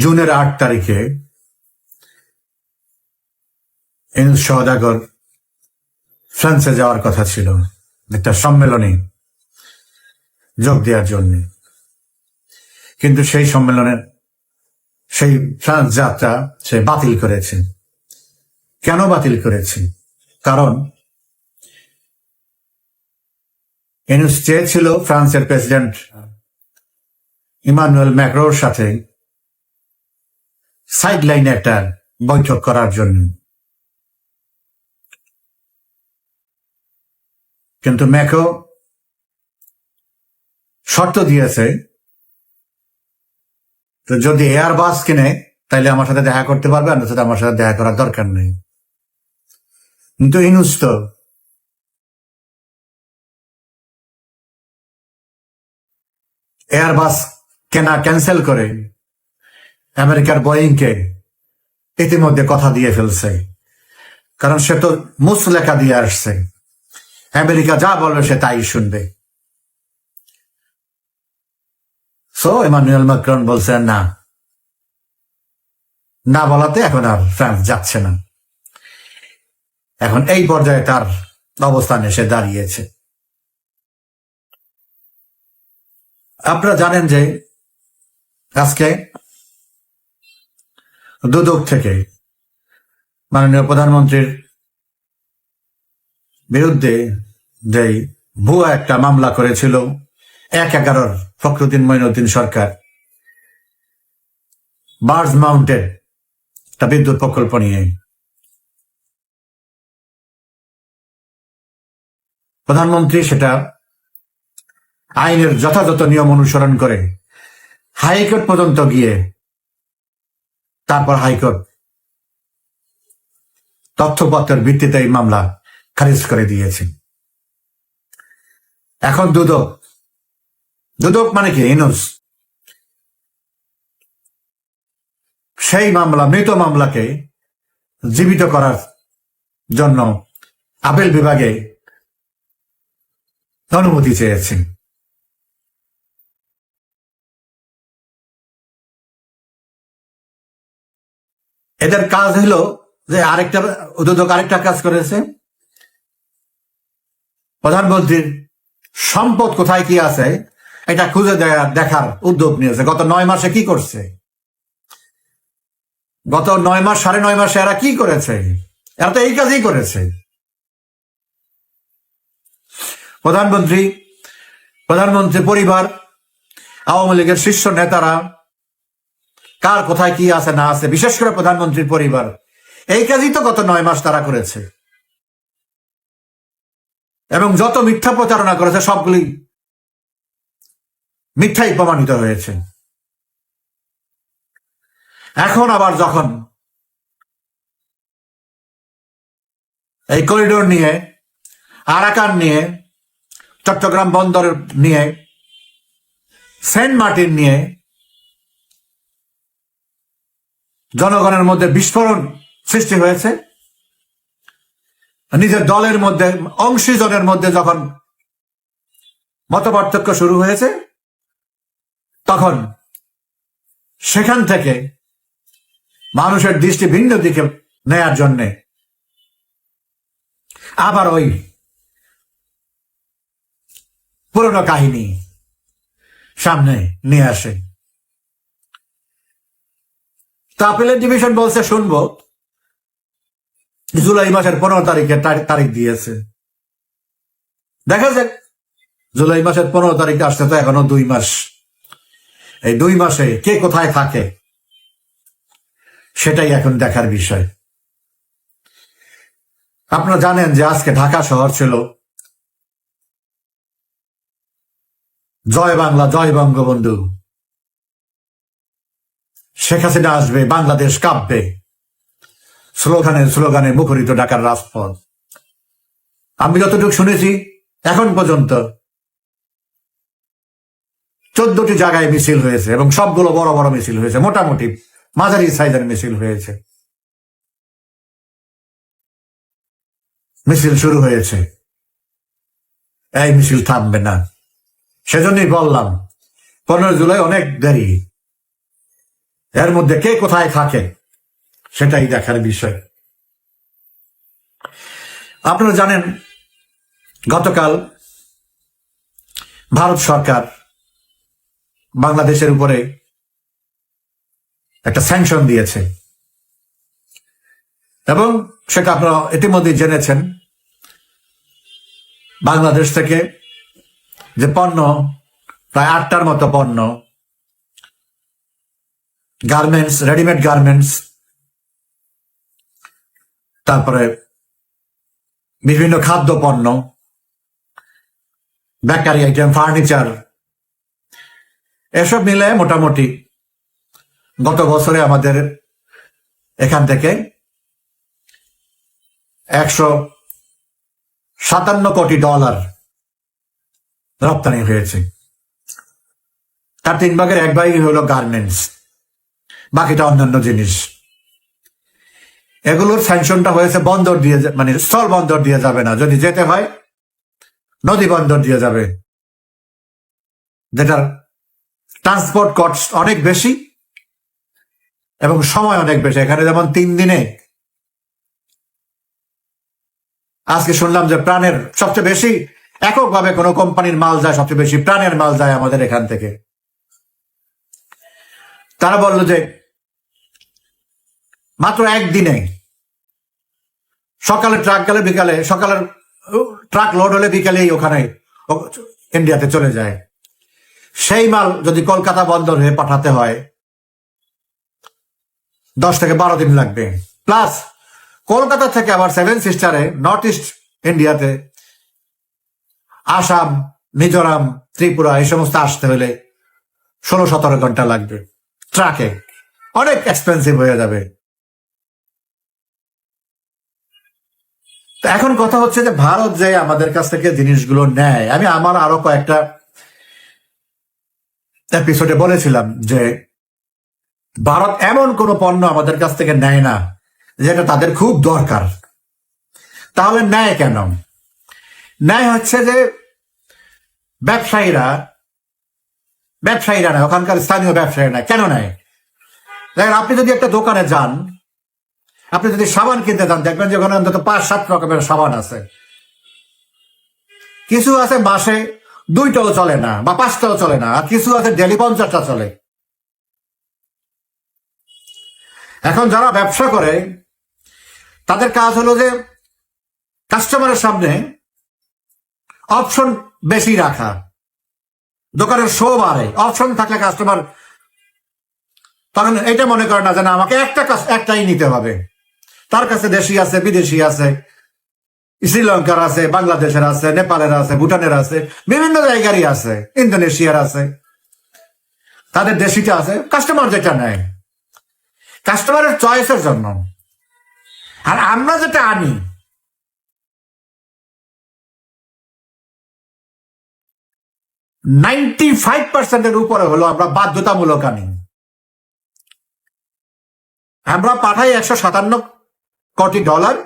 জুনের আট তারিখে এনুস সহদাগর ফ্রান্সে যাওয়ার কথা ছিল, একটা সম্মেলনে যোগ দেওয়ার জন্য। কিন্তু সেই সম্মেলনের সেই ফ্রান্স যাত্রা সে বাতিল করেছে। কেন বাতিল করেছে? কারণ এনুস চেয়েছিল ফ্রান্সের প্রেসিডেন্ট ইমানুয়েল ম্যাক্রোর সাথে সাইড লাইনে একটা বৈঠক করার জন্য। কিন্তু ম্যাকো শর্ত দিয়েছে তো যদি এয়ার বাস কিনে তাহলে আমার সাথে দেখা করতে পারবে, আর সাথে আমার সাথে দেখা করার দরকার নেই। কিন্তু ইনুস তো এয়ার বাস কেনা ক্যান্সেল করে। আমেরিকার বোয়িংকে ইতিমধ্যে কথা দিয়ে ফেলছে। কারণ সে তো মুসলেখা দিয়ে আসছে। আমেরিকা যা বলবে সে তাই শুনবে। সো ইমানুয়েল মাক্রন বলছেন, না। না বলাতে এখন আর ফ্রান্স যাচ্ছে না। এখন এই পর্যায়ে তার অবস্থান এসে দাঁড়িয়েছে। আপনারা জানেন যে আজকে দুদক থেকে মাননীয় প্রধানমন্ত্রীর বিরুদ্ধে যে ভুয়া একটা মামলা করেছিল, এক এগারোর ফখরুদ্দিন মঈনুদ্দিন সরকার, বার্জ মাউন্টেন, একটা বিদ্যুৎ প্রকল্প নিয়ে। প্রধানমন্ত্রী সেটা আইনের যথাযথ নিয়ম অনুসরণ করে হাইকোর্ট পর্যন্ত গিয়ে তারপর হাইকোর্ট তথ্যপত্রের ভিত্তিতে এই মামলা খারিজ করে দিয়েছে। এখন দুদক। দুদক মানে কি? ইনুস সেই মামলা, মৃত মামলাকে জীবিত করার জন্য আপিল বিভাগে অনুমতি চেয়েছে। এদের কাজ হলো যে আরেকটা দুদক আরেকটা কাজ করেছে। প্রধানমন্ত্রীর সম্পদ কোথায় কি আছে, এটা খুঁজে দেখার উদ্যোগ নিয়েছে। গত নয় মাসে কি করছে? গত নয় মাস, সাড়ে নয় মাসে এরা কি করেছে? এরা তো এই কাজই করেছে। প্রধানমন্ত্রী প্রধানমন্ত্রী পরিবার, আওয়ামী লীগের শীর্ষ নেতারা কার কোথায় কি আছে, না আছে, বিশেষ করে প্রধানমন্ত্রীর পরিবার। এই কাজই তো গত নয় মাস তারা করেছে। এবং যত মিথ্যা প্রচারণা করেছে, সবগুলি মিথ্যাই প্রমাণিত হয়েছে। এখন আবার যখন এই করিডোর নিয়ে, আরাকান নিয়ে, চট্টগ্রাম বন্দর নিয়ে, সেন্ট মার্টিন নিয়ে জনগণের মধ্যে বিস্ফোরণ সৃষ্টি হয়েছে। নিজের দলের মধ্যে, অংশীজনের মধ্যে যখন মতপার্থক্য শুরু হয়েছে, তখন সেখান থেকে মানুষের দৃষ্টি ভিন্ন দিকে নেয়ার জন্যে আবার ওই পুরনো কাহিনী সামনে নিয়ে আসে। তা ডিভিশন বলছে, শুনব। জুলাই মাসের পনেরো তারিখে তারিখ দিয়েছে। দেখা যাক। জুলাই মাসের পনেরো তারিখ আসতে তো এখনও দুই মাস। এই দুই মাসে কে কোথায় থাকে, সেটাই এখন দেখার বিষয়। আপনারা জানেন যে আজকে ঢাকা শহর ছিল জয় বাংলা, জয় বঙ্গবন্ধু। শেখ হাসিনা আসবে, বাংলাদেশ কাঁপবে। স্লোগানে স্লোগানে মুখরিত ঢাকার রাজপথ। আমি যতটুকু শুনেছি, এখন পর্যন্ত চোদ্দটি জায়গায় মিছিল হয়েছে এবং সবগুলো বড় বড় মিছিল হয়েছে, মোটামুটি মাঝারি সাইজের মিছিল হয়েছে। মিছিল শুরু হয়েছে। এই মিছিল থামবে না। সেজন্যই বললাম, পনেরো জুলাই অনেক দেরি। এর মধ্যে কে কোথায় থাকে, সেটাই দেখার বিষয়। আপনারা জানেন, গতকাল ভারত সরকার বাংলাদেশের উপরে একটা স্যাংশন দিয়েছে। এবং সেটা আপনারা ইতিমধ্যেই জেনেছেন, বাংলাদেশ থেকে যে পণ্য, প্রায় আটটার মতো পণ্য গার্মেন্টস রেডিমেড গার্মেন্টস তারপরে বিভিন্ন খাদ্য পণ্য বেকারি আইটেম, ফার্নিচার, এসব মিলে মোটামুটি গত বছরে আমাদের এখান থেকে একশো সাতান্ন কোটি ডলার রপ্তানি হয়েছে। তার তিন ভাগের এক ভাগই হলো গার্মেন্টস বাকিটা অন্যান্য জিনিস। এগুলোর স্যাংশনটা হয়েছে বন্দর দিয়ে মানে স্থল বন্দর দিয়ে যাবে না। যদি যেতে হয়, নদী বন্দর দিয়ে যাবে। যেটার ট্রান্সপোর্ট কস্ট অনেক বেশি এবং সময় অনেক বেশি। এখানে যেমন তিন দিনে। আজকে শুনলাম যে প্রাণের সবচেয়ে বেশি এককভাবে কোনো কোম্পানির মাল যায়, সবচেয়ে বেশি প্রাণের মাল যায় আমাদের এখান থেকে। তারা বলল যে মাত্র একদিনে সকালে ট্রাক গেলে বিকালে, সকালের ট্রাক লোড হলে বিকালেই ওখানে ইন্ডিয়াতে চলে যায়। সেই মাল যদি কলকাতা বন্দর হয়ে পাঠাতে হয়, দশ থেকে বারো দিন লাগবে। প্লাস, কলকাতা থেকে আবার সেভেন সিস্টারে নর্থ ইস্ট ইন্ডিয়াতে আসাম, মিজোরাম, ত্রিপুরা এই সমস্ত আসতে হলে ষোলো সতেরো ঘণ্টা লাগবে। ট্রাকে। অনেক এক্সপেন্সিভ হয়ে যাবে। এখন কথা হচ্ছে যে ভারত যে আমাদের কাছ থেকে জিনিসগুলো নেয়, আমি আমার আরও কয়েকটা এপিসোডে বলেছিলাম যে ভারত এমন কোন পণ্য আমাদের কাছ থেকে নেয় না যেটা তাদের খুব দরকার। তাহলে নেয় কেন? ন্যায় হচ্ছে যে ব্যবসায়ীরা ব্যবসায়ীরা না ওখানকার স্থানীয় ব্যবসায়ীরা না কেন নেয়? দেখেন, আপনি যদি একটা দোকানে যান আপনি যদি সাবান কিনতে যান, দেখবেন যে ওখানে অন্তত পাঁচ, সাত রকমের সাবান আছে। কিছু আছে মাসে দুইটাও চলে না, বা পাঁচটাও চলে না, আর কিছু আছে ডেলি পঞ্চাশটা চলে। এখন যারা ব্যবসা করে, তাদের কাজ হলো যে কাস্টমারের সামনে অপশন বেশি রাখা। দোকানের শো বাড়ে, অপশন থাকলে কাস্টমার তখন এটা মনে করে না যে না, আমাকে একটা একটাই নিতে হবে। তার কাছে দেশি আছে, বিদেশি আছে, শ্রীলঙ্কার আছে, বাংলাদেশের আছে, নেপালের আছে, ভুটানের আছে, বিভিন্ন জায়গারই আছে, ইন্দোনেশিয়ার আছে। তাদের দেশিটা আছে কাস্টমার যেটা নেয়। কাস্টমারের চয়েসের জন্য। আর আমরা যেটা আনি নাইনটি ফাইভ পার্সেন্টের উপরে হলো আমরা বাধ্যতামূলক আনি। আমরা পাঠাই একশো সাতান্ন কোটি ডলার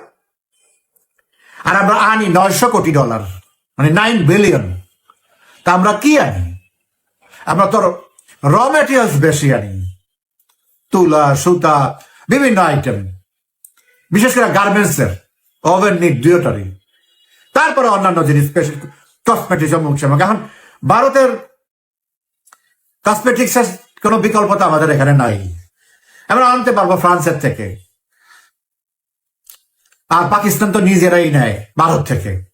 আর আমরা আনি নয়শো কোটি ডলার মানে নাইন বিলিয়ন তা আমরা কি আনি? আমরা তো র মেটেরিয়ালস বেশি আনি। তুলা, সুতা, বিভিন্ন আইটেম বিশেষ করে গার্মেন্টস এর ওভেন নিট দুটারই তারপরে অন্যান্য জিনিস কসমেটিক্স চামক এখন ভারতের কসমেটিক্স এর কোনো বিকল্প তো আমাদের এখানে নাই। আমরা আনতে পারব ফ্রান্সের থেকে। আর পাকিস্তান তো নিজেরাই নেয় ভারত থেকে।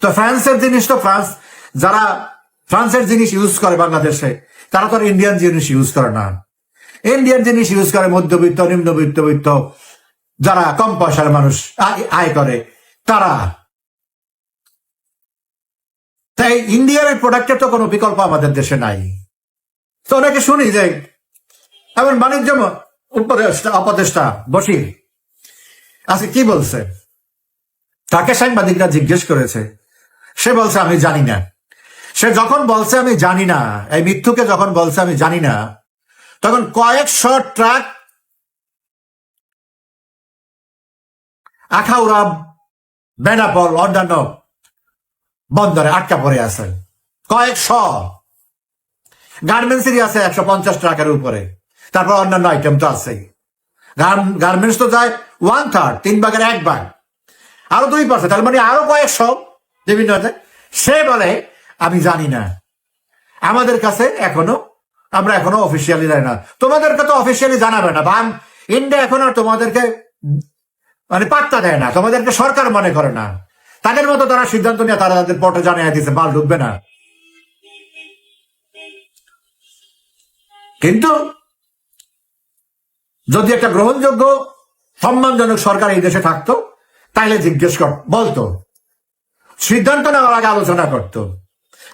তো ফ্রান্সের জিনিস তো ফ্রান্স, যারা ফ্রান্সের জিনিস ইউজ করে বাংলাদেশে, তারা তো ইন্ডিয়ান জিনিস ইউজ করে না। ইন্ডিয়ান জিনিস ইউজ করে মধ্যবিত্ত নিম্নবিত্তবিত্ত যারা কম পয়সার মানুষ, আয়- করে, তারা। তাই ইন্ডিয়ার প্রোডাক্টের তো কোনো বিকল্প আমাদের দেশে নাই। তো অনেকে শুনি যে, এমন বাণিজ্য উপদেষ্টা, অপদেষ্টা বসি আজকে কি বলছে? তাকে সাংবাদিকরা জিজ্ঞেস করেছে। সে বলছে, আমি জানি না। সে যখন বলছে, আমি জানি না, এই মৃত্যুকে যখন বলছে, আমি জানি না, তখন কয়েকশো ট্রাক আখাউড়া, বেনাপল, অন্যান্য বন্দরে আটকা পড়ে আছে। কয়েকশ। গার্মেন্টসেরই আছে একশো পঞ্চাশ ট্রাকের উপরে। তারপর অন্যান্য আইটেম তো আছেই। গার্মেন্টস তো যায় ওয়ান থার্ড তিন ভাগের এক ভাগ। আরও দুই পার্সেন্ট, তার মানে আরও কয়েকশো বিভিন্ন। সে বলে, আমি জানি না। আমাদের কাছে এখনও, আমরা এখনও অফিসিয়ালি জানি না। তোমাদেরকে তো অফিসিয়ালি জানাবে না, বাম ইন্ডিয়া এখন আর তোমাদেরকে মানে পাত্তা দেয় না, তোমাদেরকে সরকার মনে করে না। তাদের মতো তারা সিদ্ধান্ত নিয়ে তারা তাদের পটে জানিয়ে দিচ্ছে মাল ঢুকবে না। কিন্তু যদি একটা গ্রহণযোগ্য, সম্মানজনক সরকার এই দেশে থাকতো, তাইলে জিজ্ঞেস কর, বলতো। সিদ্ধান্ত নেওয়ার আগে আলোচনা করতো।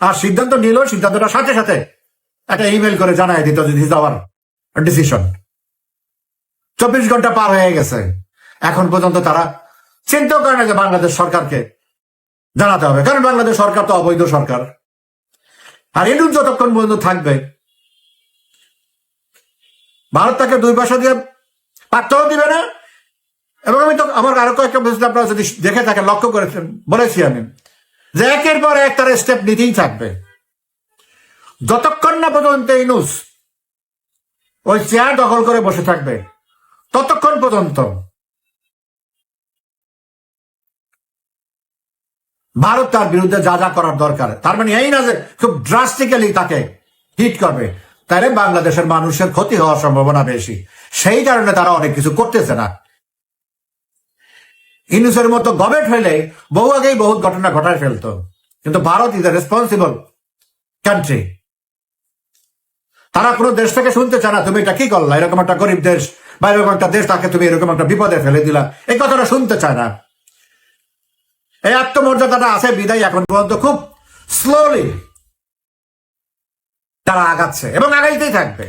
আর সিদ্ধান্ত নিল, সিদ্ধান্তটা সাথে সাথে একটা ইমেল করে জানাই দিত দিস আওয়ার ডিসিশন চব্বিশ ঘণ্টা পার হয়ে গেছে। এখন পর্যন্ত তারা চিন্তাও করে না যে বাংলাদেশ সরকারকে জানাতে হবে। কারণ বাংলাদেশ সরকার তো অবৈধ সরকার। আর এলুন যতক্ষণ পর্যন্ত থাকবে ভারত তাকে দুই পয়সা দিয়ে পাত্তাও দিবে না। এবং আমি তো আমার আরও কয়েকটা বুঝতে আপনারা যদি দেখে থাকেন, লক্ষ্য করেছেন, বলেছি আমি, যে একের পর এক তারা স্টেপ নিতেই থাকবে। যতক্ষণ না পর্যন্ত ইনুস ওই চেয়ার দখল করে বসে থাকবে, ততক্ষণ পর্যন্ত ভারত তার বিরুদ্ধে যা যা করার দরকার, তার মানে এই না যে খুব ড্রাস্টিক্যালি তাকে হিট করবে। তাহলে বাংলাদেশের মানুষের ক্ষতি হওয়ার সম্ভাবনা বেশি। সেই কারণে তারা অনেক কিছু করতেছে না। ইনুসের মতো গভর্নমেন্ট হইলে বহু আগেই বহুত ঘটনা ঘটায় ফেলতো। কিন্তু Bharat is a responsible country তারা কোনো দেশ থেকে শুনতে চায় না, তুমি এটা কি করলা? এরকম একটা গরিব দেশ বা এরকম একটা দেশ তাকে তুমি এরকম একটা বিপদে ফেলে দিলা। এই কথাটা শুনতে চায় না। এই আত্মমর্যাদাটা আছে বিদায় এখন পর্যন্ত খুব স্লোলি তারা আগাচ্ছে এবং আগাইতেই থাকবে।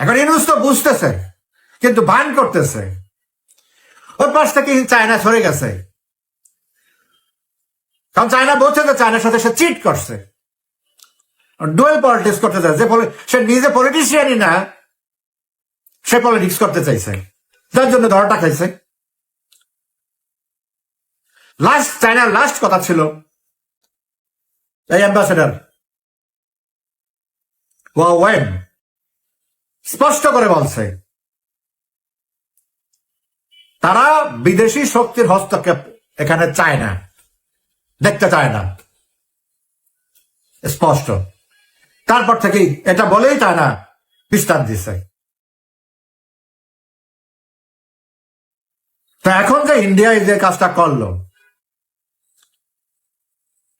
এখন ইনুস তো বুঝতেছে, কিন্তু বান করতেছে। ওর পাশ থেকে চায়না সরে গেছে। কারণ চায়না বলছে যে চায়নার সাথে সে চিট করছে। ডুয়েল পলিটিক্স করতে যে সে নিজে পলিটিশিয়ানই না, সে পলিটিক্স করতে চাইছে। যার জন্য ধরাটা খাইছে। লাস্ট চায়নার লাস্ট কথা ছিল এই অ্যাম্বাসেডার ওয়েন স্পষ্ট করে বলছে। তারা বিদেশি শক্তির হস্তক্ষেপ এখানে চায় না। দেখতে চায় না। স্পষ্ট। তারপর থেকেই এটা বলেই না বিস্তার দিছে। তো এখন যে ইন্ডিয়া এই যে কাজটা করল,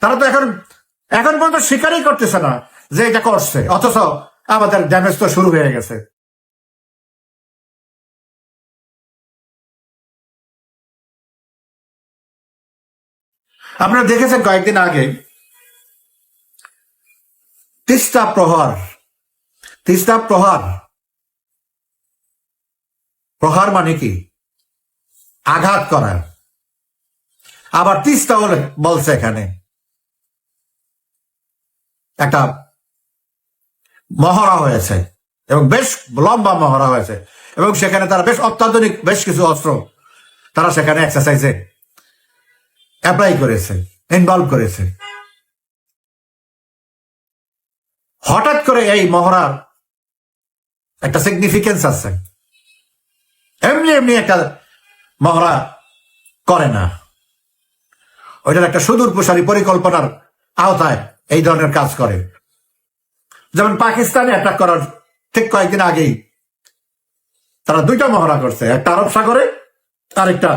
তারা তো এখন এখন পর্যন্ত স্বীকারই করতেছে না যে এটা করছে, অথচ আমাদের ড্যামেজ তো শুরু হয়ে গেছে। আপনারা দেখেছেন কয়েকদিন আগে তিস্তা প্রহার তিস্তা প্রহার প্রহার মানে কি? আঘাত করা। আবার তিস্তা বলে বলছে এখানে। একটা মহড়া হয়েছে এবং বেশ লম্বা মহড়া হয়েছে এবং সেখানে তারা বেশ অত্যাধুনিক বেশ কিছু অস্ত্র তারা সেখানে এক্সারসাইজে অ্যাপ্লাই করেছে ইনভলভ করেছে। হঠাৎ করে এই মহড়ার একটা সিগনিফিকেন্স আছে। এমনি এমনি একটা মহড়া করে না। ওইটার একটা সুদূর প্রসারী পরিকল্পনার আওতায় এই ধরনের কাজ করে। যেমন পাকিস্তানে অ্যাটাক করার ঠিক কয়েকদিন আগেই তারা দুইটা মহড়া করছে। একটা আরব সাগরে আর একটা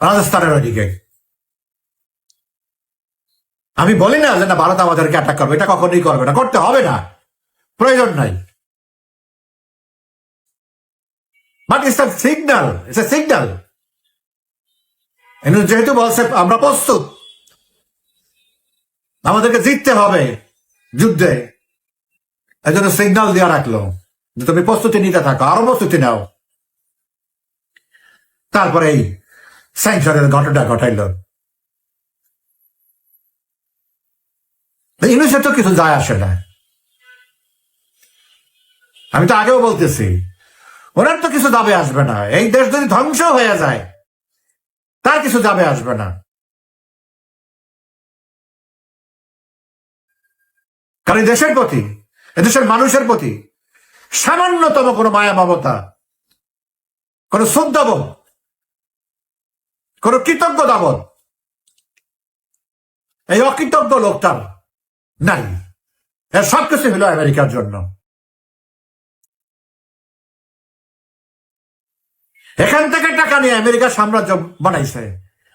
রাজস্থানের ওইদিকে। আমি বলি না যে না, ভারত আমাদেরকে অ্যাটাক করবে, এটা কখনোই করবে না, করতে হবে না। প্রয়োজন নাই। But it's signal a signal যেহেতু বলছে, আমরা প্রস্তুত। আমাদেরকে জিততে হবে যুদ্ধে। এই জন্য সিগন্যাল দেওয়া রাখল যে তুমি প্রস্তুতি নিতে থাকো, আরও প্রস্তুতি নাও। তারপরে এই স্যাংশনের ঘটনা ঘটাইল। ইংলিশে তো কিছু যায় আসে না। আমি তো আগেও বলতেছি, ওনার তো কিছু দাবে আসবে না। এই দেশ যদি ধ্বংস হয়ে যায়, তার কিছু দাবে আসবে না। কারণ দেশের প্রতি এদেশের মানুষের প্রতি সামান্যতম কোনো মায়া মমতা, কোনো কোনো কৃতজ্ঞতাবোধ এই অকৃতজ্ঞ লোকটার নাই। এর সবকিছু হলো আমেরিকার জন্য। এখান থেকে টাকা নিয়ে আমেরিকা সাম্রাজ্য বানাইছে।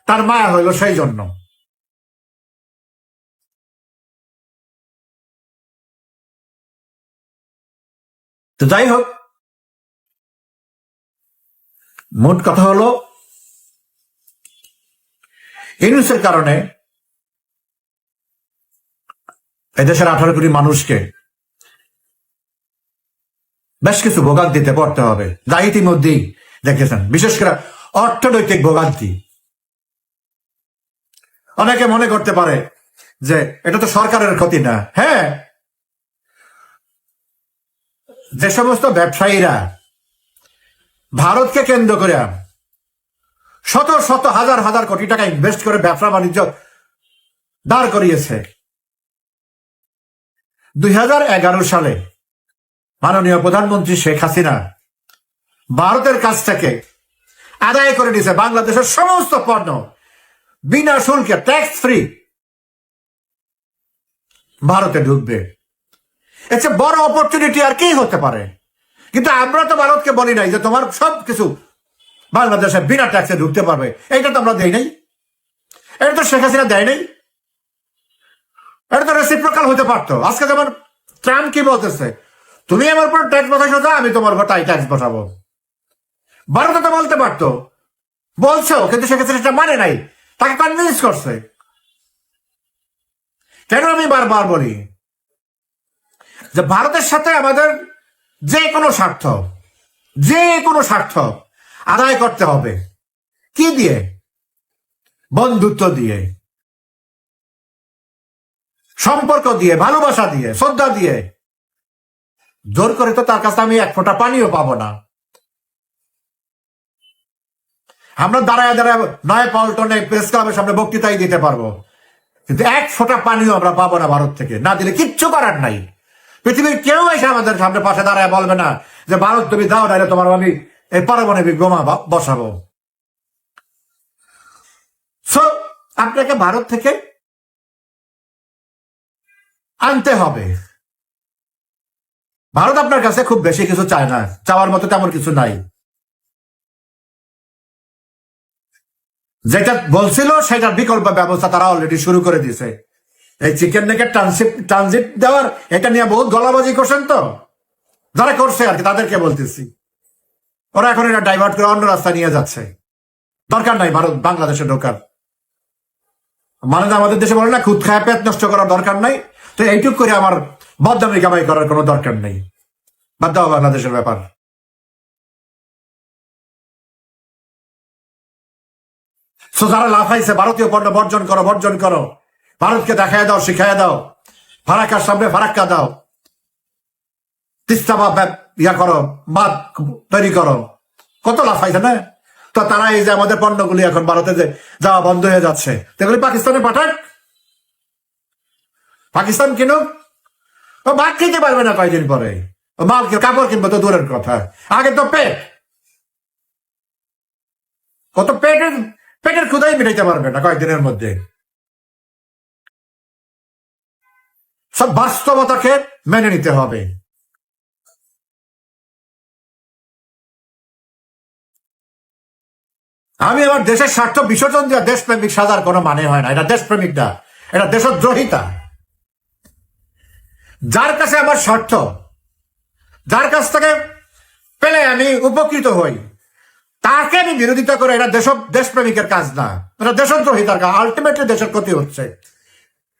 তার মায়া হইল সেই জন্য। তো যাই হোক, মোট কথা হলো, ইউনুসের কারণে এদেশের আঠারো কোটি মানুষকে বেশ কিছু ভোগান্তিতে পড়তে হবে। যা ইতিমধ্যেই দেখেছেন। বিশেষ করে অর্থনৈতিক ভোগান্তি। অনেকে মনে করতে পারে যে এটা তো সরকারের ক্ষতি না। হ্যাঁ যে সমস্ত ব্যবসায়ীরা ভারতকে কেন্দ্র করে শত শত হাজার হাজার কোটি টাকা ইনভেস্ট করে ব্যবসা বাণিজ্য দাঁড় করিয়েছে। দুই হাজার এগারো সালে মাননীয় প্রধানমন্ত্রী শেখ হাসিনা ভারতের কাছ থেকে আদায় করে নিয়েছে বাংলাদেশের সমস্ত পণ্য বিনা শুল্কে ট্যাক্স ফ্রি ভারতে ঢুকবে। এর চেয়ে বড় অপরচুনিটি আর কি হতে পারে? কিন্তু আমরা তো ভারতকে বলি নাই যে তোমার সব কিছু বাংলাদেশে বিনা ট্যাক্সে ঢুকতে পারবে। এইটা তো আমরা দেই নাই। এটা তো শেখ হাসিনা দেয় নাই। এটা তো রেসিপ্রকাল হতে পারতো। আজকে যেমন ট্রাম্প কি বলতেছে, তুমি আমার উপর ট্যাক্স বসাইছো যা আমি তোমার উপর তাই ট্যাক্স বসাবো। ভারত তো বলতে পারতো। বলছো, কিন্তু শেখ হাসিনা সেটা মানে নাই। তাকে কনভিন্স করছে। কেন আমি বারবার বলি? যে ভারতের সাথে আমাদের যে কোনো স্বার্থ, যে কোনো স্বার্থ আদায় করতে হবে। কি দিয়ে? বন্ধুত্ব দিয়ে। সম্পর্ক দিয়ে, ভালোবাসা দিয়ে, শ্রদ্ধা দিয়ে। জোর করে তো তার কাছে আমি এক ফোঁটা পানিও পাবো না। আমরা দাঁড়ায় দাঁড়ায় নয় পল্টনে প্রেস ক্লাবের সামনে বক্তৃতাই দিতে পারব। কিন্তু এক ফোঁটা পানিও আমরা পাবো না ভারত থেকে। না দিলে কিচ্ছু করার নাই। পৃথিবীর কেউ এসে আমাদের সামনে পাশে দাঁড়ায় বলবে না যে, ভারত, তুমি দাও না তোমার আমি এই পারমাণবিক বোমা বসাবো। আপনাকে ভারত থেকে আনতে হবে। ভারত আপনার কাছে খুব বেশি কিছু চায় না। চাওয়ার মতো তেমন কিছু নাই। যেটা বলছিল সেটার বিকল্প ব্যবস্থা তারা অলরেডি শুরু করে দিয়েছে। এই চিকেন নেকে ট্রানজিট দেওয়ার এটা নিয়ে বহুত গলাবাজি করছেন তো? যারা করছে আর কি, তাদেরকে বলতেছি। ওরা এখন এটা ডাইভার্ট করে অন্য রাস্তা নিয়ে যাচ্ছে। দরকার নাই, ভারত, বাংলাদেশে ঢোকার। মানে আমাদের দেশে বলে না, খুদ খায় পেট নষ্ট করার দরকার নাই। তো এইটুক করে আমার বদনামি কামাই করার কোনো দরকার নেই। বাদ দাও বাংলাদেশের ব্যাপার। সো যারা লাফাইছে, ভারতীয় পণ্য বর্জন করো বর্জন করো। ভারতকে দেখায় দাও শিখাই দাও। ফারাক্কার সামনে ফারাক্কা দাও। তিস্তা বা ইয়া করো বাদ তৈরি করো। কত লাফাইছে না? তো তারা এই যে আমাদের পণ্যগুলি এখন ভারতে যে যাওয়া বন্ধ হয়ে যাচ্ছে এগুলি পাকিস্তানে পাঠাক। পাকিস্তান কিনুক ও ভাত খেতে পারবে না কয়েকদিন পরে। মাল কাপড় কিনবে তো দূরের কথা। আগে তো পেট। কত পেটের পেটের ক্ষুদাই মিটাইতে পারবে না কয়েকদিনের মধ্যে। সব বাস্তবতাকে মেনে নিতে হবে। আমি আমার দেশের স্বার্থ বিসর্জন দেওয়া দেশপ্রেমিক সাজার কোনো মানে হয় না। এটা দেশপ্রেমিক না এটা দেশদ্রোহিতা। যার কাছে আমার স্বার্থ, যার কাছ থেকে পেলে আমি উপকৃত হই, তাকে আমি বিরোধিতা করে এটা দেশ, দেশপ্রেমিকের কাজ না। এটা দেশদ্রোহিতার কাজ। আলটিমেটলি দেশের ক্ষতি হচ্ছে,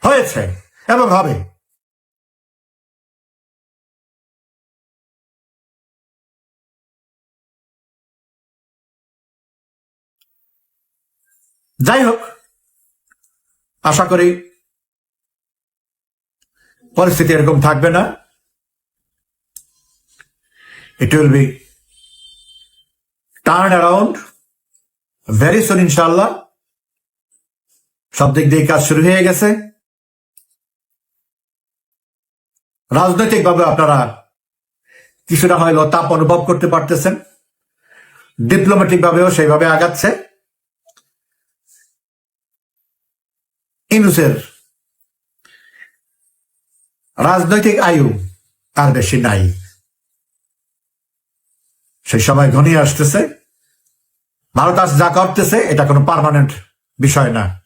হয়েছে এবং হবে। যাই হোক, আশা করি পরিস্থিতি এরকম থাকবে না। It will be turn around very soon ইনশাল্লাহ সব দিক দিয়ে কাজ শুরু হয়ে গেছে। রাজনৈতিকভাবে আপনারা কিছুটা হয়তো তাপ অনুভব করতে পারতেছেন। ডিপ্লোম্যাটিক ভাবেও সেইভাবে আগাচ্ছে। ইনুসের রাজনৈতিক আয়ু আর বেশি নাই। সেই সময় ঘনিয়ে আসতেছে। ভারত আজ যা করতেছে, এটা কোনো পার্মানেন্ট বিষয় না।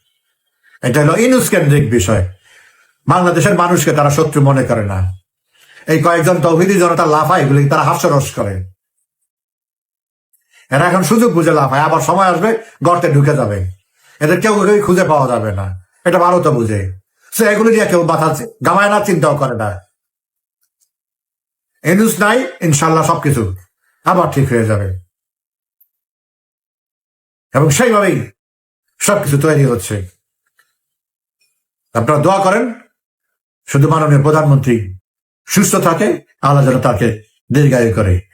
এটা হলো ইনুস কেন্দ্রিক বিষয়। বাংলাদেশের মানুষকে তারা শত্রু মনে করে না। এই কয়েকজন তৌহিদি জনতা লাফায় এগুলি তারা হাস্যরস করে। এরা এখন সুযোগ বুঝে লাফায়, আবার সময় আসবে গর্তে ঢুকে যাবে। এদের কেউ কেউ খুঁজে পাওয়া যাবে না। এটা ভারতও বুঝে। সে এগুলি দিয়ে কেউ মাথা গামায় না, চিন্তাও করে না। এনুস নাই, ইনশাল্লাহ সবকিছু আবার ঠিক হয়ে যাবে। এবং সেইভাবেই সবকিছু তৈরি হচ্ছে। আপনারা দোয়া করেন, শুধু মাননীয় প্রধানমন্ত্রী সুস্থ থাকে, আল্লাহ যেন তাকে দীর্ঘায়ু করে।